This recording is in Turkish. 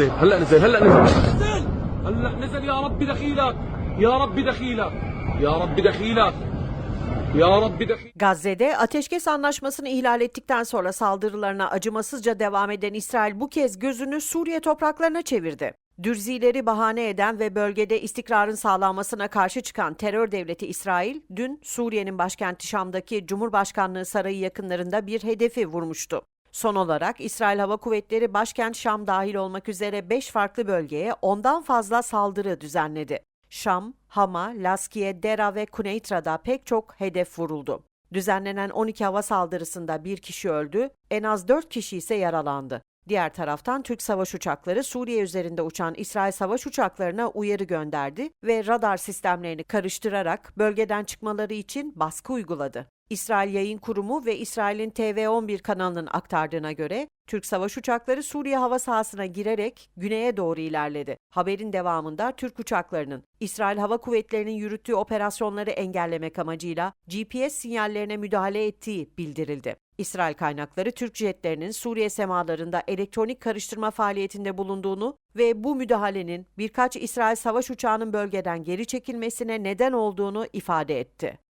هلا نزل هلا نزل نزل هلا نزل يا ربي دخيلك يا ربي دخيلك يا ربي دخيلك يا ربي دخيلك Gazze'de ateşkes anlaşmasını ihlal ettikten sonra saldırılarına acımasızca devam eden İsrail bu kez gözünü Suriye topraklarına çevirdi. Dürzileri bahane eden ve bölgede istikrarın sağlanmasına karşı çıkan terör devleti İsrail, dün Suriye'nin başkenti Şam'daki Cumhurbaşkanlığı Sarayı yakınlarında bir hedefi vurmuştu. Son olarak İsrail Hava Kuvvetleri başkent Şam dahil olmak üzere 5 farklı bölgeye ondan fazla saldırı düzenledi. Şam, Hama, Laskiye, Dera ve Kuneytra'da pek çok hedef vuruldu. Düzenlenen 12 hava saldırısında bir kişi öldü, en az 4 kişi ise yaralandı. Diğer taraftan Türk savaş uçakları Suriye üzerinde uçan İsrail savaş uçaklarına uyarı gönderdi ve radar sistemlerini karıştırarak bölgeden çıkmaları için baskı uyguladı. İsrail Yayın Kurumu ve İsrail'in TV11 kanalının aktardığına göre Türk savaş uçakları Suriye hava sahasına girerek güneye doğru ilerledi. Haberin devamında Türk uçaklarının İsrail Hava Kuvvetleri'nin yürüttüğü operasyonları engellemek amacıyla GPS sinyallerine müdahale ettiği bildirildi. İsrail kaynakları Türk jetlerinin Suriye semalarında elektronik karıştırma faaliyetinde bulunduğunu ve bu müdahalenin birkaç İsrail savaş uçağının bölgeden geri çekilmesine neden olduğunu ifade etti.